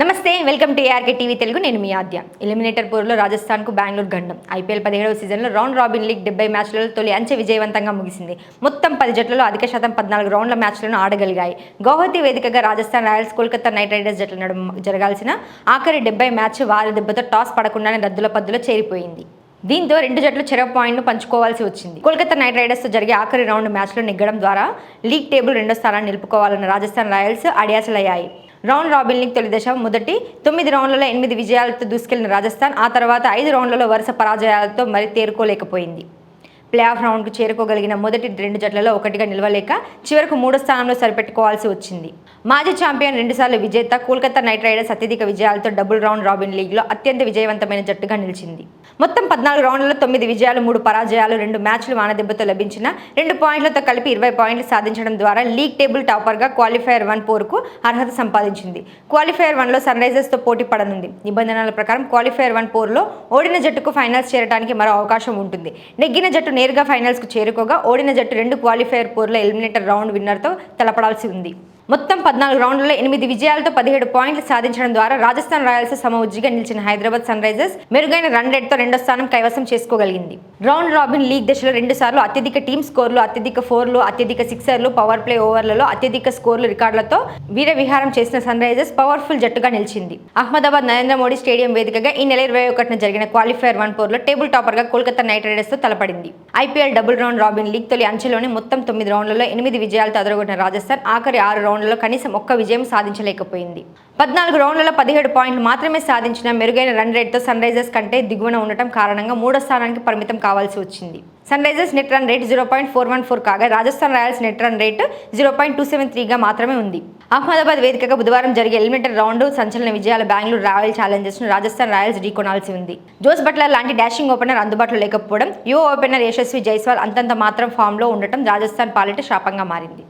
నమస్తే welcome to ARK TV Telugu. నేను మీ ఆద్య. ఎలిమినేటర్ పోరులో రాజస్థాన్కు బెంగళూరు గండం. ఐపీఎల్ పదిహేడవ సీజన్లో రౌండ్ రాబిన్ లీగ్ డెబ్బై మ్యాచ్లలో తొలి అంచె విజయవంతంగా ముగిసింది. మొత్తం పది జట్లలో అధిక శాతం పద్నాలుగు రౌండ్ల మ్యాచ్లను ఆడగలిగాయి. గౌహతి వేదికగా Rajasthan Royals Kolkata Knight Riders జట్ల నడుమ జరగాల్సిన ఆఖరి డెబ్బై మ్యాచ్ వారి దెబ్బతో టాస్ పడకుండానే రద్దుల పద్దులో చేరిపోయింది. దీంతో రెండు జట్లు చెరవ పాయింట్ను పంచుకోవాల్సి వచ్చింది. కోల్కతా నైట్ రైడర్స్తో జరిగే ఆఖరి రౌండ్ మ్యాచ్లో నెగ్గడం ద్వారా లీగ్ టేబుల్ రెండో స్థానాన్ని నిలుపుకోవాలన్న రాజస్థాన్ రాయల్స్ అడియాసలయ్యాయి. రౌండ్ రాబిన్ తొలి దశ మొదటి తొమ్మిది రౌండ్లలో ఎనిమిది విజయాలతో దూసుకెళ్ళిన రాజస్థాన్ ఆ తర్వాత ఐదు రౌండ్లలో వరుస పరాజయాలతో మరి తేరుకోలేకపోయింది. ప్లే ఆఫ్ రౌండ్కు చేరుకోగలిగిన మొదటి రెండు జట్లలో ఒకటిగా నిలవలేక చివరకు మూడో స్థానంలో సరిపెట్టుకోవాల్సి వచ్చింది. మాజీ ఛాంపియన్ రెండుసార్లు విజేత కోల్కతా నైట్ రైడర్స్ అత్యధిక విజయాలతో డబుల్ రౌండ్ రాబిన్ లీగ్లో అత్యంత విజయవంతమైన జట్టుగా నిలిచింది. మొత్తం పద్నాలుగు రౌండ్లలో తొమ్మిది విజయాలు మూడు పరాజయాలు రెండు మ్యాచ్లు వానదెబ్బతో లభించిన రెండు పాయింట్లతో కలిపి ఇరవై పాయింట్లు సాధించడం ద్వారా లీగ్ టేబుల్ టాపర్గా క్వాలిఫైయర్ వన్ పోరుకు అర్హత సంపాదించింది. క్వాలిఫైయర్ వన్లో సన్ రైజర్స్తో పోటీ పడనుంది. నిబంధనల ప్రకారం క్వాలిఫైయర్ వన్ పోరులో ఓడిన జట్టుకు ఫైనల్స్ చేరడానికి మరో అవకాశం ఉంటుంది. నెగ్గిన జట్టు నేరుగా ఫైనల్స్కు చేరుకోగా ఓడిన జట్టు రెండు క్వాలిఫైయర్ పోర్ల ఎలిమినేటర్ రౌండ్ విన్నర్తో తలపడాల్సి ఉంది. మొత్తం పద్నాలుగు రౌండ్లలో ఎనిమిది విజయాలతో పదిహేడు పాయింట్లు సాధించడం ద్వారా రాజస్థాన్ రాయల్స్ సమవుజ్జిగా నిలిచిన హైదరాబాద్ సన్ రైజర్స్ మెరుగైన రన్ రేట్తో రెండో స్థానం కైవసం చేసుకోగలిగింది. రౌండ్ రాబిన్ లీగ్ దశలో రెండు సార్లు అత్యధిక టీమ్ స్కోర్లు అత్యధిక ఫోర్లు అత్యధిక సిక్సర్లు పవర్ ప్లే ఓవర్లలో అత్యధిక స్కోర్లు రికార్డులతో వీర విహారం చేసిన సన్ రైజర్స్ పవర్ఫుల్ జట్టుగా నిలిచింది. అహ్మదాబాద్ నరేంద్ర మోడీ స్టేడియం వేదికగా ఈ నెల ఇరవై ఒకటిన జరిగిన క్వాలిఫైర్ వన్ పోర్లో టేబుల్ టాపర్గా కోల్కతా నైట్ రైడర్స్తో తలపడింది. IPL double round robin league తొలి అంచెలోనే మొత్తం తొమ్మిది రౌండ్లలో ఎనిమిది విజయాలతో అదరగొట్టిన రాజస్థాన్ ఆఖరి ఆరు రౌండ్ రౌండ్లలో కనీసం ఒక్క విజయం సాధించలేకపోయింది. పద్నాలుగు రౌండ్లలో పదిహేడు పాయింట్లు మాత్రమే సాధించిన మెరుగైన రన్ రేట్తో సన్ రైజర్స్ కంటే దిగువన ఉండటం కారణంగా మూడో స్థానానికి పరిమితం కావాల్సి వచ్చింది. Sunrisers net run rate zero point four one four కాగా Rajasthan Royals net run rate zero point two seven త్రీగా మాత్రమే ఉంది. అహ్మదాబాద్ వేదికగా బుధవారం జరిగే ఎలిమినేటర్ రౌండ్ సంచలన విజయాల బెంగళూరు రాయల్ ఛాలెంజర్స్ను రాజస్థాన్ రాయల్స్ ఢీకొనాల్సి ఉంది. జోస్ బట్లర్ లాంటి డాషింగ్ ఓపెనర్ అందుబాటులో లేకపోవడం యువ ఓపెనర్ యశస్వి జైస్వాల్ అంతంత మాత్రం ఫామ్లో ఉండటం రాజస్థాన్ పాలిట శాపంగా మారింది.